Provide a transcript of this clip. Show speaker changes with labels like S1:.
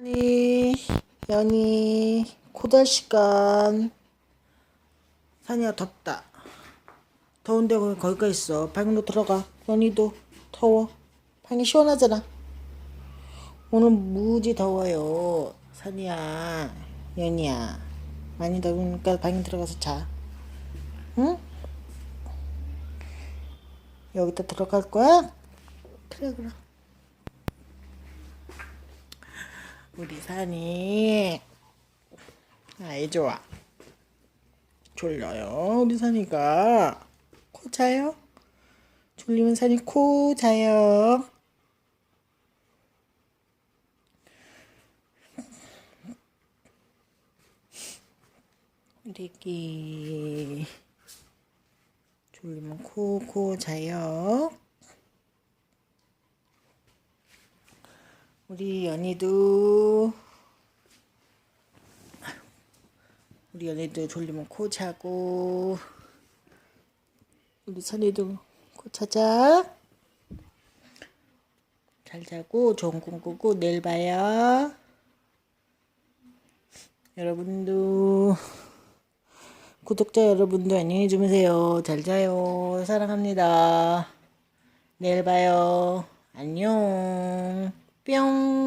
S1: 연이, 연이, 고달 시간. 산이야, 덥다. 더운데 거기, 거기가 있어. 방으로 들어가. 연이도 더워. 방이 시원하잖아. 오늘 무지 더워요. 산이야, 연이야. 많이 더우니까 방에 들어가서 자. 응? 여기다 들어갈 거야? 그래, 그래. 우리 산이. 아이 좋아. 졸려요 우리 산이가. 코 자요? 졸리면 산이 코 자요. 우리 애기 졸리면 코 코 자요 우리 연희도. 우리 연희도 졸리면 코 자고. 우리 선이도 코 자자. 잘 자고 좋은 꿈 꾸고 내일 봐요. 여러분도. 구독자 여러분도 안녕히 주무세요. 잘 자요. 사랑합니다. 내일 봐요. 안녕 뿅